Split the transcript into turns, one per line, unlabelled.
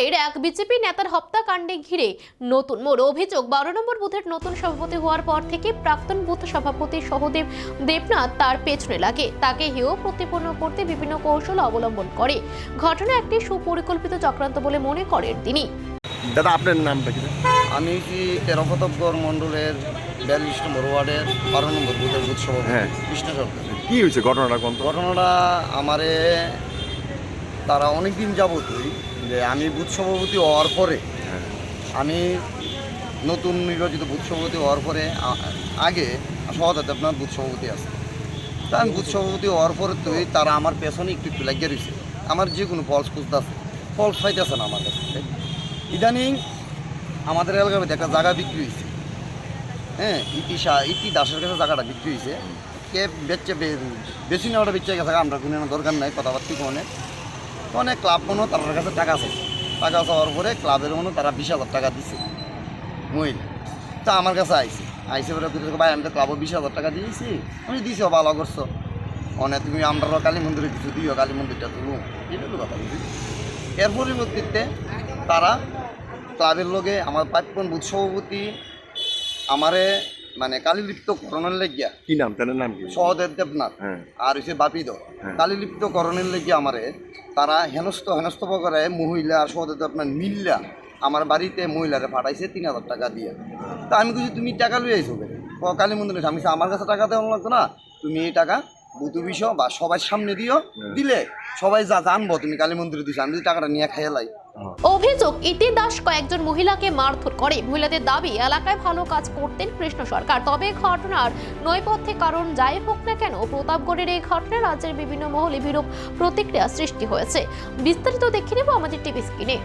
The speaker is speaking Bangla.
ঘটনার এক বিজেপি নেতার হত্যাকাণ্ডে ঘিরে নতুন মোড় অভিযোগ। বারো নম্বর বুথের নতুন সভাপতি হওয়ার পর থেকে প্রাক্তন বুথ সভাপতি সহদেব দেবনাথ তার পেছনে লাগে। তাকে হেয় প্রতিপন্ন করতে বিভিন্ন কৌশল অবলম্বন করে। ঘটনা একটি সুপরিকল্পিত চক্রান্ত বলে মনে করেন তিনি।
দাদা আপনার নামটা কি?
আমি কি তেরো শতকর মণ্ডলের বিয়াল্লিশ নম্বর ওয়ার্ডের বারো নম্বর বুথের বুথ সভাপতি
হ্যাঁ।
কৃষ্ণ সরকার।
কি হয়েছে ঘটনাটা
ঘটনাটা আমারে তারা অনেক দিন যাবতই যে আমি বুথ সভাপতি হওয়ার পরে
হ্যাঁ।
আমি নতুন নির্বাচিত বুথ সভাপতি হওয়ার পরে আগে সহজাত আপনার বুথ সভাপতি আছে। তা আমি বুথ সভাপতি হওয়ার পরে তুই তারা আমার পেছনে একটু একটু লাগিয়ে রয়েছে আমার যে কোনো ফলস খুঁজতেছে ফলস পাইতেছে না আমার কাছে। ইদানিং আমাদের এলাকার মধ্যে একটা জায়গা বিক্রি হয়েছে হ্যাঁ ইতি ইতি দাসের কাছে জায়গাটা বিক্রি হয়েছে কে বেচে বেশি নেওয়াটা বেচছে গেছে আমরা কোনো দরকার নাই কথাবার্তা কোনো অনেক ক্লাব মনে তার কাছে টাকা আছে টাকা চাওয়ার পরে ক্লাবের মনে তারা বিশ হাজার টাকা দিছে। মহিলা। তা আমার কাছে আইসি আইসি বলে কইতেছে, ভাই আমি তো ক্লাবও বিশ হাজার টাকা দিয়েছি। আমি দিছি ভালো করছ। অনেক তুমি আমরা কালী মন্দিরে কিছু দিও কালী মন্দিরটা তুলু। এটুকু কথা বুঝি? এর পরিবর্তিতে তারা ক্লাবের লোকে আমার প্রাক্তন বুথ সভাপতি আমারে মানে কালীলিপ্ত করণের লেগিয়া
কি নাম? তার নাম কি?
সহদেব দেবনাথ
হ্যাঁ।
আর হচ্ছে বাপিদ
হ্যাঁ।
কালীলিপ্ত করণের লেগে আমারে তারা হেনস্থ হেনস্থ করে মহিলা আর সহদেব আপনার মিল্লা। আমার বাড়িতে মহিলারে পাঠাইছে তিন হাজার টাকা দিয়ে। তা আমি কিছু তুমি টাকা লুয়ে আইছো ক কালী মন্দিরে আমি আমার কাছে টাকা দেওয়া লাগতো না। তুমি এই টাকা বুতু বিষয় বা সবাই সামনে দিও দিলে। সবাই যা জানব, তুমি কালী মন্দিরে দিছো, আমি টাকাটা নিয়ে খাইয়ে লাই।
অভিযোগ, ইতি দাস কয়েকজন মহিলাকে মারধর করে। মহিলাদের দাবি, এলাকায় ভালো কাজ করতেন কৃষ্ণ সরকার। তবে ঘটনার নৈপথ্যে কারণ যাই হোক না কেন, প্রতাপগড়ের এই ঘটনা রাজ্যের বিভিন্ন মহলে বিরূপ প্রতিক্রিয়া সৃষ্টি হয়েছে। বিস্তারিত দেখে নেব আমাদের টিভি স্ক্রিনে।